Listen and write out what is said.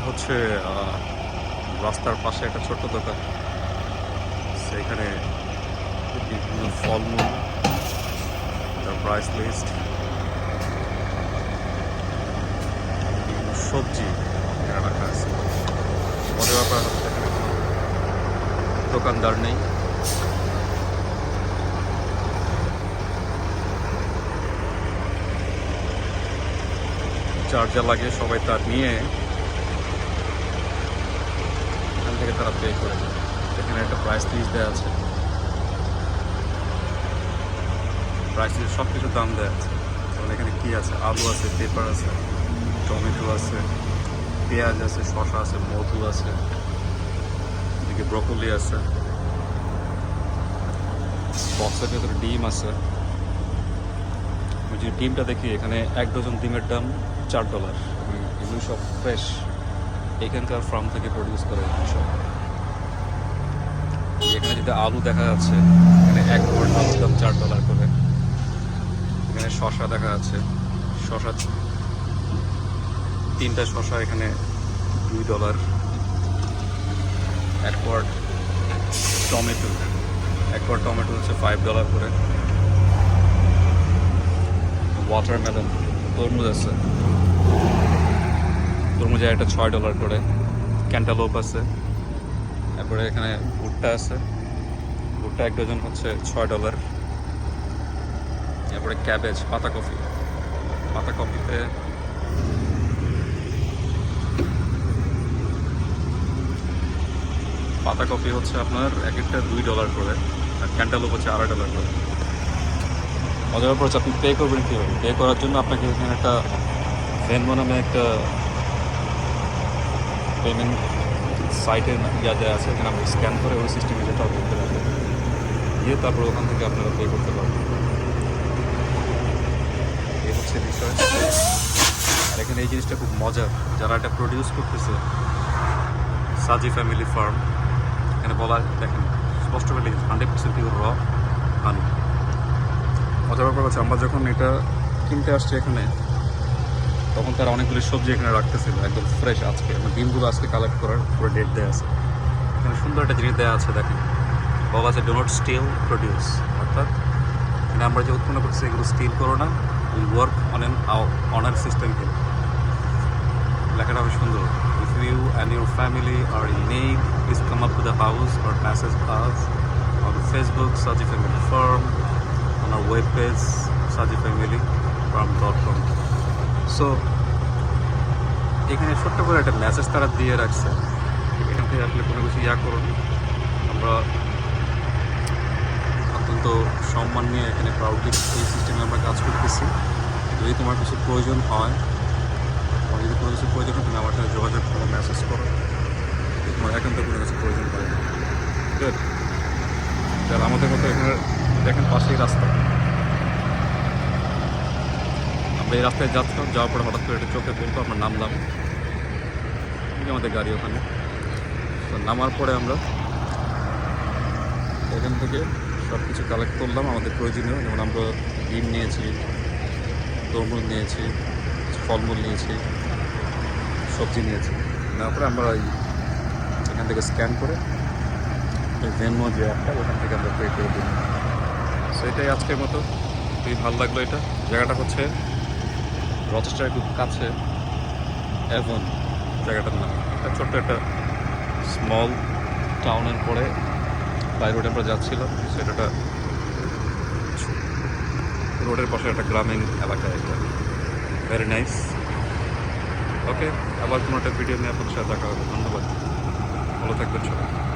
এটা হচ্ছে রাস্তার পাশে একটা ছোট্ট দোকান। সেখানে বিভিন্ন ফলমূল প্রাইস লিস্ট বিভিন্ন সবজি রাখা আছে। মজার ব্যাপার হচ্ছে কোনো দোকানদার নেই। চার্জার লাগে সবাই তার নিয়ে এখান থেকে তারা পে করে। এখানে একটা প্রাইস লিস্ট দেওয়া আছে। প্রাইস লিস্ট সব কিছুর দাম দেওয়া আছে। যেমন এখানে কী আছে? আলু আছে, পেপার আছে, টমেটো আছে, পেঁয়াজ আছে, শসা আছে, মধু আছে, এদিকে ব্রকলি আছে। বক্সের ভেতরে ডিম আছে। যে ডিমটা দেখি, এখানে এক ডজন ডিমের দাম চার ডলার এগুলো সব ফ্রেশ এখানকার ফার্ম থেকে প্রডিউস করে এগুলো সব। যেটা আলু দেখা যাচ্ছে, এখানে এক কোয়ার্ট আলুর দাম চার ডলার করে। এখানে শশা দেখা যাচ্ছে শশা তিনটা শশা এখানে দুই ডলার। এক কোয়ার্ট টমেটো, এক কোয়ার্ট টমেটো হচ্ছে ফাইভ ডলার করে। ওয়াটারমেলন তরমুজ আছে। তরমুজে একটা ছয় ডলার করে। ক্যান্টালোপ আছে। তারপরে এখানে ভুট্টা আছে। ভুট্টা এক ডজন হচ্ছে ছয় ডলার। তারপরে ক্যাবেজ পাতাকপি পাতাকপিতে পাতাকপি হচ্ছে আপনার এক একটা দুই ডলার করে, আর ক্যান্টালোপ হচ্ছে আড়াই ডলার করে। ব্যাপার হচ্ছে আপনি পে করবেন কীভাবে? পে করার জন্য আপনাকে এখানে একটা ভেনমো নামে একটা পেমেন্ট সাইটে যা যা আছে, এখানে আপনি স্ক্যান করে ওই সিস্টেমে করতে পারবেন। গিয়ে তারপর ওখান থেকে আপনারা পে করতে পারবেন। এই হচ্ছে বিষয়। আর এখানে এই জিনিসটা খুব মজার। যারা এটা প্রডিউস করতেছে সাজি ফ্যামিলি ফার্ম এখানে বলা, দেখেন, স্পষ্ট করে লিখেছে হান্ড্রেড পার্সেন্ট পিওর র হানি মজার ব্যাপার হচ্ছে আমরা যখন এটা কিনতে আসছি এখানে, তখন তারা অনেকগুলি সবজি এখানে রাখতেছিল, একদম ফ্রেশ আজকে। মানে ডিমগুলো আজকে কালেক্ট করার পুরো ডেট দেওয়া আছে। এখানে সুন্দর একটা জিনিস দেওয়া আছে, দেখেন। বলা আছে ডো নট স্টিল প্রডিউস অর্থাৎ এখানে আমরা যে উৎপন্ন করছি, এগুলো স্টিল করো না will work on an honour system hill লেখাটা বেশ সুন্দর। If you and your family are in need please come up to the house or message us on Facebook Saji family farm on our web page Saji family web dot sajifamilyfarm.com so এখানে ছোট্ট করে একটা message তারা দিয়ে রাখছে। এখান থেকে আসলে কোনো কিছু ইয়া করুন আমরা সম্মান নিয়ে এখানে প্রাউডলি এই সিস্টেমে আমরা কাজ করতেছি। যদি তোমার কিছু প্রয়োজন হয়, তোমার যদি কোনো কিছু প্রয়োজন হয়, তুমি আমার সাথে যোগাযোগ করো মেসেজ করো। তোমার একান্ত কোনো কিছু প্রয়োজন হয়, Good. যারা আমাদের মতো এখানে দেখেন পাশেই রাস্তা। আমরা এই রাস্তায় যাচ্ছিলাম, যাওয়ার পরে হঠাৎ করে এটা চোখে পড়তো আমরা নামলাম। আমাদের গাড়ি ওখানে। তো নামার পরে আমরা এখান থেকে সব কিছু কালেক্ট করলাম, আমাদের প্রয়োজনীয়, যেমন আমরা ডিম নিয়েছি, তরমুজ নিয়েছি ফলমূল নিয়েছি, সবজি নিয়েছি। নেওয়ার পরে আমরা এই এখান থেকে স্ক্যান করে ওই ভেনমো যে অ্যাপটা ওখান থেকে আমরা পে করে দিই। সো এটাই আজকের মতো। খুবই ভালো লাগল এটা। জায়গাটা হচ্ছে রচেস্টার খুব কাছে অ্যাভন জায়গাটার নাম। একটা ছোট্ট একটা স্মল টাউনের পরে বাই রোডে আমরা যাচ্ছিলাম সেটা রোডের পাশে একটা গ্রামীণ এলাকা এটা। ভেরি নাইস ওকে আবার কোনো একটা ভিডিও নিয়ে আপনার সাথে দেখা হবে। ধন্যবাদ। ভালো থাকবেন সবাই।